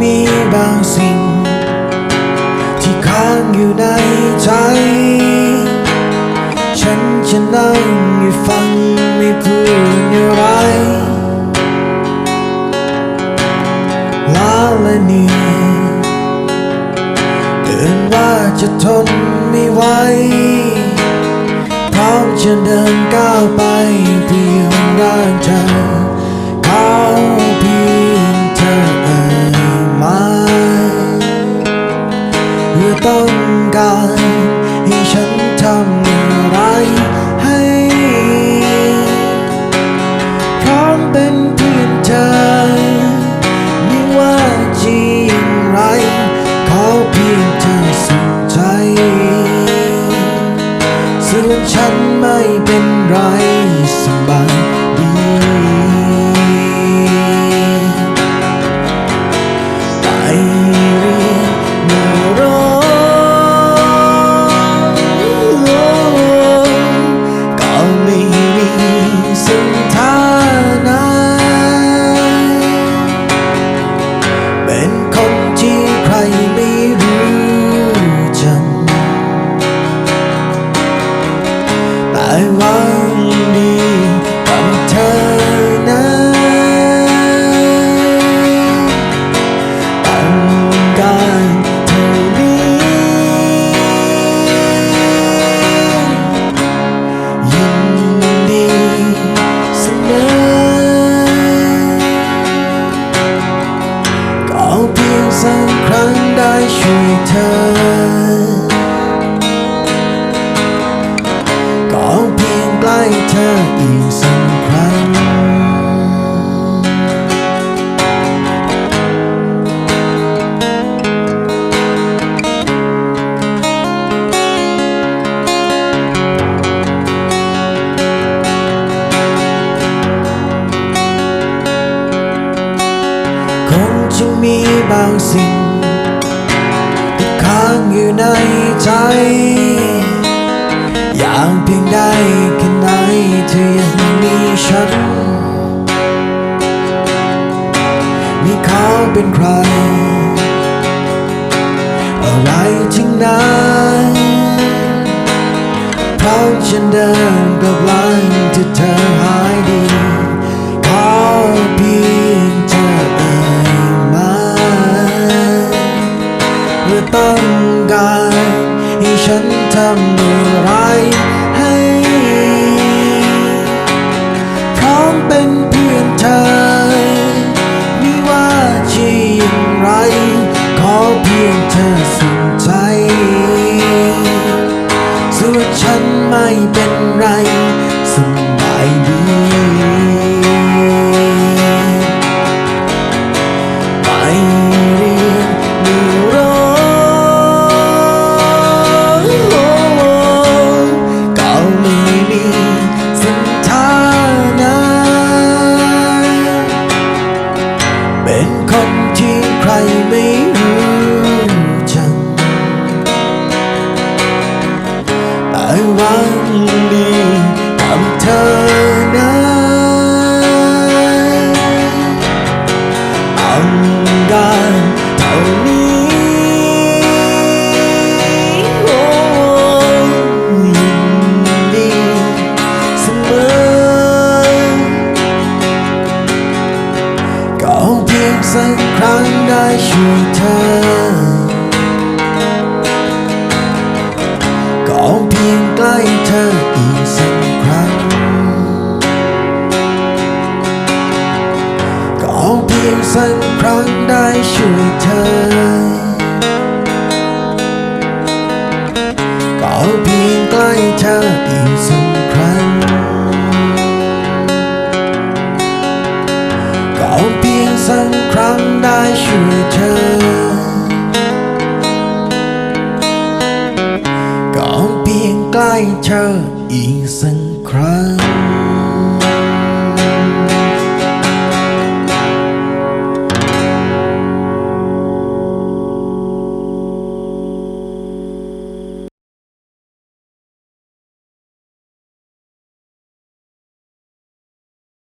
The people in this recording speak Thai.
มีบางสิ่ง ที่ค้างอยู่ในใจ ฉันจะนั่งอยู่ฟังไม่พูดอะไรลาและเหนี่อยเกินว่าจะทนไม่ไหวพร้อมจะเดินก้าวไปเพียงร่างเธอ บางสิ่งที่ค้างอยู่ในใจ อยากเพียงได้แค่ไหนเธอยังมีฉันมีเขาเป็นใคร อะไรทั้งนั้นพร้อมฉันเดินกลับหลังที่เธอหายดีขอเพียง เมื่อต้องการให้ฉันทำอะไรให้พร้อมเป็นเพื่อนเธอ ไม่ว่าจะอย่างไร ขอเพียงเธอ สักครั้งได้ช่วยเธอ ก็เพียงใกล้เธออีกสักครั้ง ก็เพียงสักครั้งได้ช่วยเธอ ก็เพียงใกล้เธอ สักครั้งได้ช่วยเธอ ก่อนเพียงใกล้เธออีกสักครั้ง